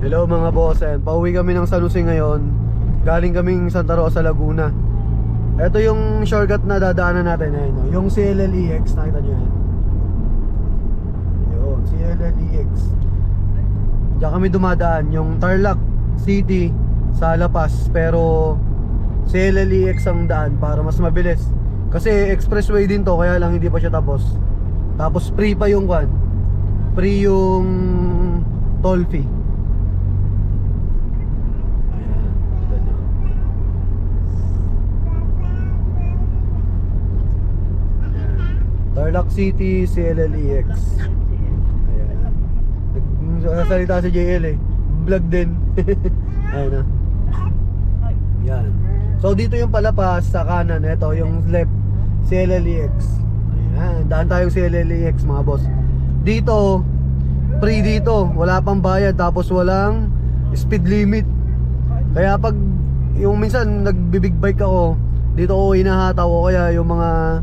Hello mga bossen, pauwi kami ng San Jose ngayon. Galing kaming Santa Rosa, Laguna. Ito yung shortcut na dadaanan natin. Ayun, no? Yung CLLEX, nakita nyo yan Yun, CLLEX Diyan kami dumadaan. Yung Tarlac City sa La Paz Pero CLLEX ang daan para mas mabilis. Kasi expressway din to Kaya lang hindi pa siya tapos. Tapos free pa yung kwan. Free yung toll fee Ayan, kita nyo. Ayan. Tarlac City, CLLEX. Ayan. Nagsasalita si JL eh. Vlog din. Ayan na. Yan. So dito yung palapas sa kanan. Ito yung left. CLLEX. Ayan. Daan tayong CLLEX mga boss. Dito, free dito. Wala pang bayad. Tapos walang speed limit. Kaya pag yung minsan nagbibig bike ako, dito ko hinahataw o kaya yung mga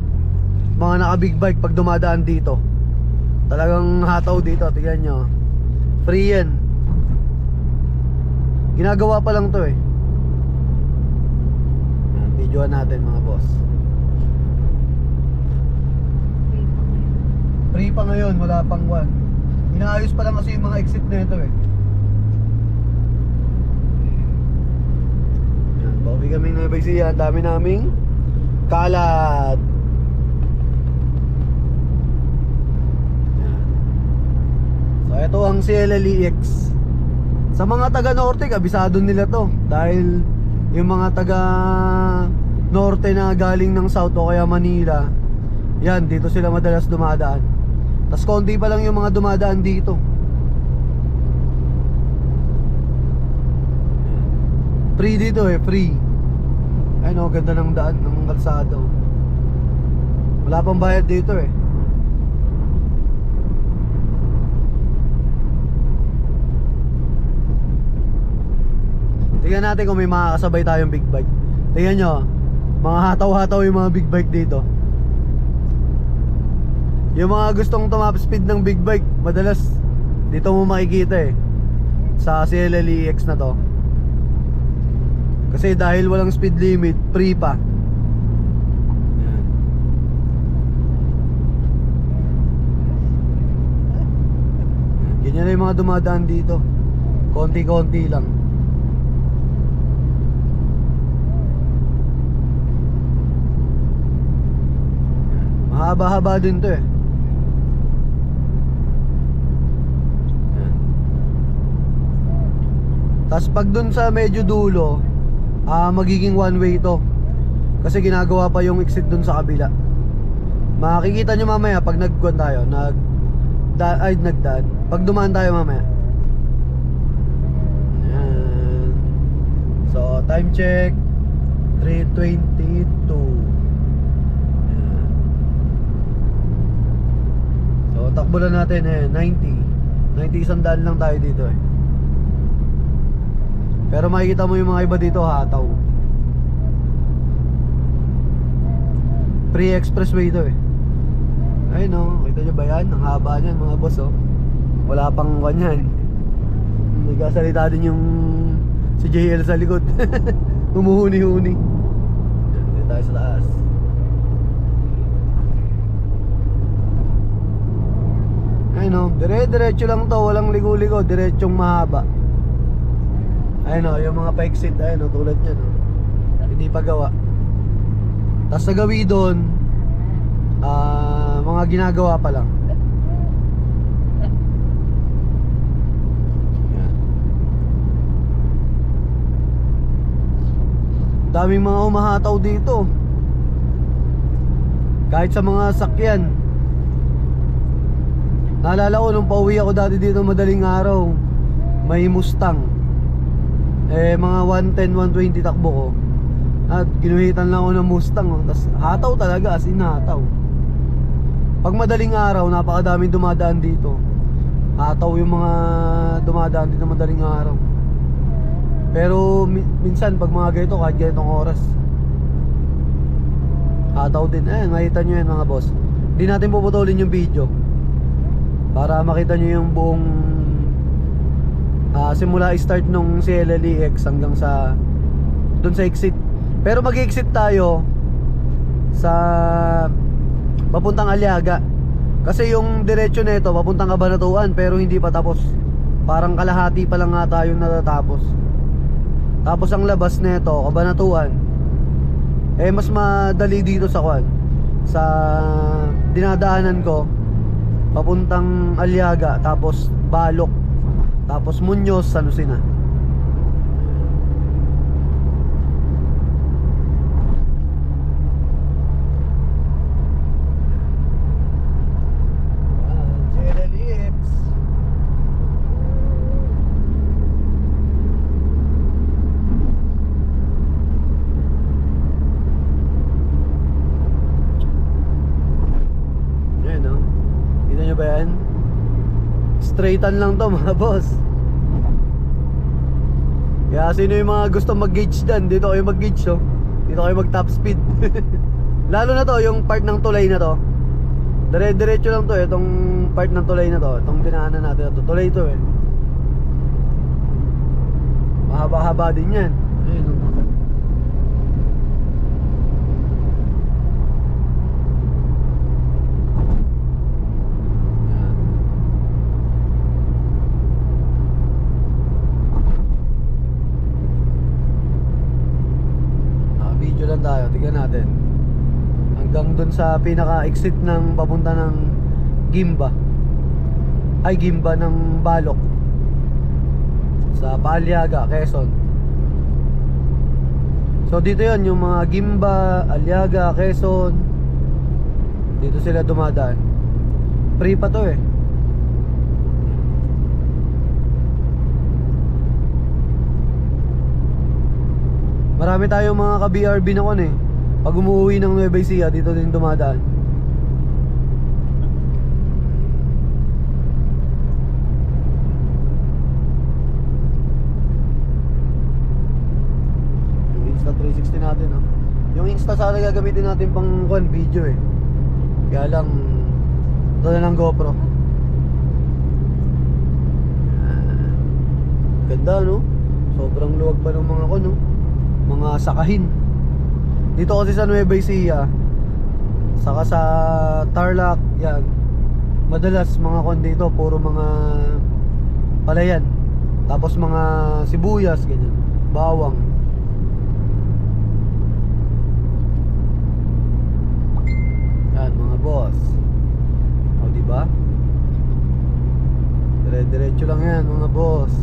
mga naka big bike pag dumadaan dito. Talagang hataw dito, tignan nyo. Free yan. Ginagawa pa lang to eh. Videoan natin mga boss. Free pa ngayon, wala pang one. Inaayos pa lang kasi yung mga exit na ito eh. Pauwi kami ng Ecija, ang dami naming kalat. Yan. So ito ang CLLEX. Sa mga taga Norte, kabisado nila to dahil yung mga taga Norte na galing ng South o kaya Manila, yan dito sila madalas dumadaan. Tapos konti pa lang yung mga dumadaan dito. Free dito eh, free. Ayun oh, ganda ng daan, ng kalsada. oh. Wala pang bayad dito eh. Tingnan natin kung may makakasabay tayong big bike. Tingnan nyo, mga hataw-hataw yung mga big bike dito. Yung mga gustong tumap speed ng big bike, madalas dito mo makikita eh. Sa CLLEX na to. Kasi dahil walang speed limit, free pa. Yan. Yan, Ganyan na yung mga dumadaan dito. Konti-konti lang. Yan. Mahaba-haba din to eh. Tapos pag dun sa medyo dulo, ah magiging one way to. Kasi ginagawa pa yung exit dun sa kabila. Makikita nyo mamaya pag nagkuhan tayo, nag da, ay nagdaan. Pag dumaan tayo mamaya. Yan. So, time check 322. Yan. So, takbo lang natin eh 90. 90 isang daan lang tayo dito eh. Pero makikita mo yung mga iba dito hataw. Free expressway to eh. Ayun no, kita nyo ba yan? Ang haba niyan mga boss oh. Wala pang kanyan. Nagkasalita din yung si JL sa likod. Humuhuni-huni. Dito tayo sa taas. Ayun no, dire-diretso lang to, walang ligo-ligo, diretsong mahaba. Ayun o, yung mga pa-exit, ayun o, tulad yan o. Hindi pa gawa. Tapos sa gawi doon, ah, mga ginagawa pa lang. Daming mga umahataw dito. Kahit sa mga sakyan. Naalala ko nung pauwi ako dati dito madaling araw, may Mustang. Eh mga 110, 120 takbo ko. At ginuhitan lang ako ng Mustang oh. Tapos hataw talaga as in hataw. Pag madaling araw napakadaming dumadaan dito. Hataw yung mga dumadaan dito madaling araw. Pero mi- minsan pag mga ganito kahit ganitong oras Hataw din. Eh makita nyo yan mga boss. Hindi natin puputulin yung video Para makita nyo yung buong Ah, simula start nung CLLEX hanggang sa doon sa exit. Pero mag-exit tayo sa papuntang Aliaga. Kasi yung diretso nito papuntang Cabanatuan pero hindi pa tapos. Parang kalahati pa lang nga tayo natatapos. Tapos ang labas nito, Cabanatuan. Eh mas madali dito sa Kwan. Sa dinadaanan ko papuntang Aliaga tapos Balok tapos Muñoz, San Lucena. Yan no? Kita nyo ba yan? Straightan lang to mga boss. Kaya sino yung mga gusto mag-gauge dyan? Dito kayo mag-gauge oh. Dito kayo mag-top speed. Lalo na to, yung part ng tulay na to. Dire-diretso lang to eh. Itong part ng tulay na to Itong dinaanan natin to. Tulay to eh. Mahaba-haba din yan. Ayun oh. Yan. Naka-video lang tayo, tignan natin. Hanggang dun sa pinaka-exit ng papunta ng Gimba. Ay, Gimba ng Balok. Sa Paaliaga, Quezon. So dito yon yung mga Gimba, Aliaga, Quezon. Dito sila dumadaan. Free pa to eh. Marami tayong mga ka-BRB na kon eh. Pag umuwi ng Nueva Ecija, dito din dumadaan. Yung Insta 360 natin, no? Yung Insta sana gagamitin natin pang kon video eh. Kaya lang, ito na lang GoPro. Ganda, no? Sobrang luwag pa ng mga kon, no? Mga sakahin. Dito kasi sa Nueva Ecija, saka sa Tarlac, yan. Madalas mga kon dito, puro mga palayan. Tapos mga sibuyas, ganyan. Bawang. Yan mga boss. O di ba? Dire-diretso lang yan mga boss.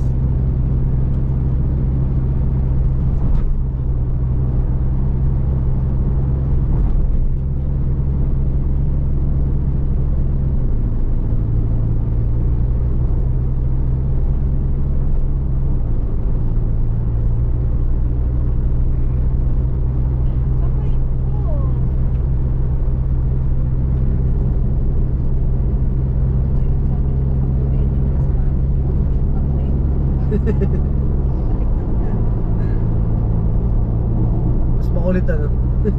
Makulit ano.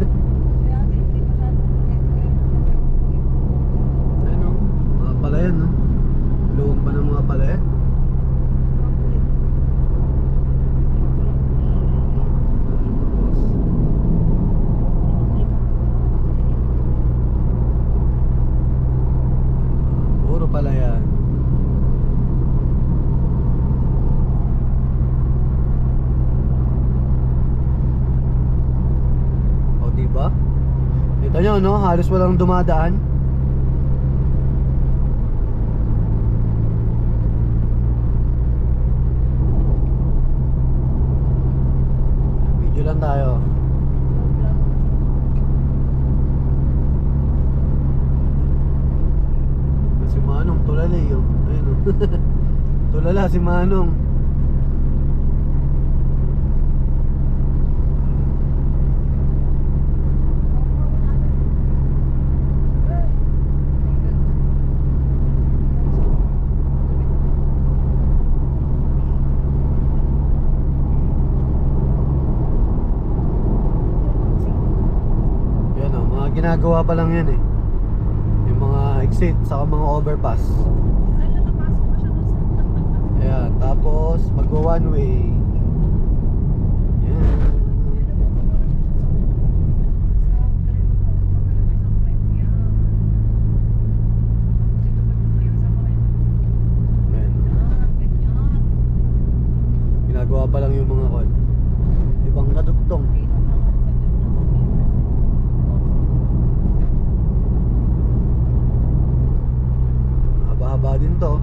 Ano? Mga palayan no? Luwag pa ng mga palayan. Puro palayan. O di ba? Ito nyo no, halos walang dumadaan. Video lang tayo. Si Manong tulala eh. oh. Ayun oh. tulala si Manong. Yan oh, mga ginagawa pa lang yan eh. Yung mga exit saka mga overpass. Ayan, Tapos, magwa one way. Yan. Yan. Ginagawa pa lang yung mga kon. Ibang kadugtong. Haba-haba din to.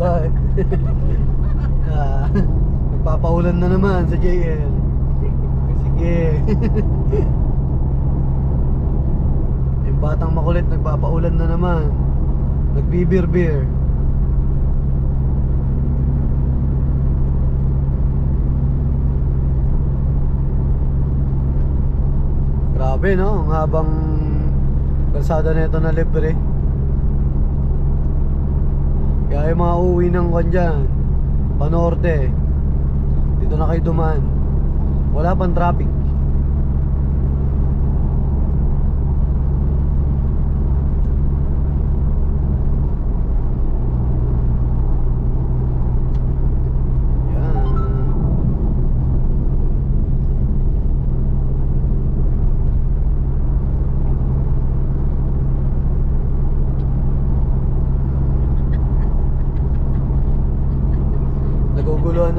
Bye. ah, nagpapaulan na naman sa JL. Sige. Yung batang makulit nagpapaulan na naman. Nagbibir-bir. Grabe no, ang habang kalsada nito na libre. Kaya yung mga uuwi ng kwan dyan, panorte, dito na kayo dumaan. Wala pang traffic.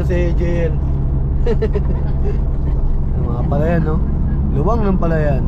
Na si JL. Mga palayan, no? Luwang ng palayan.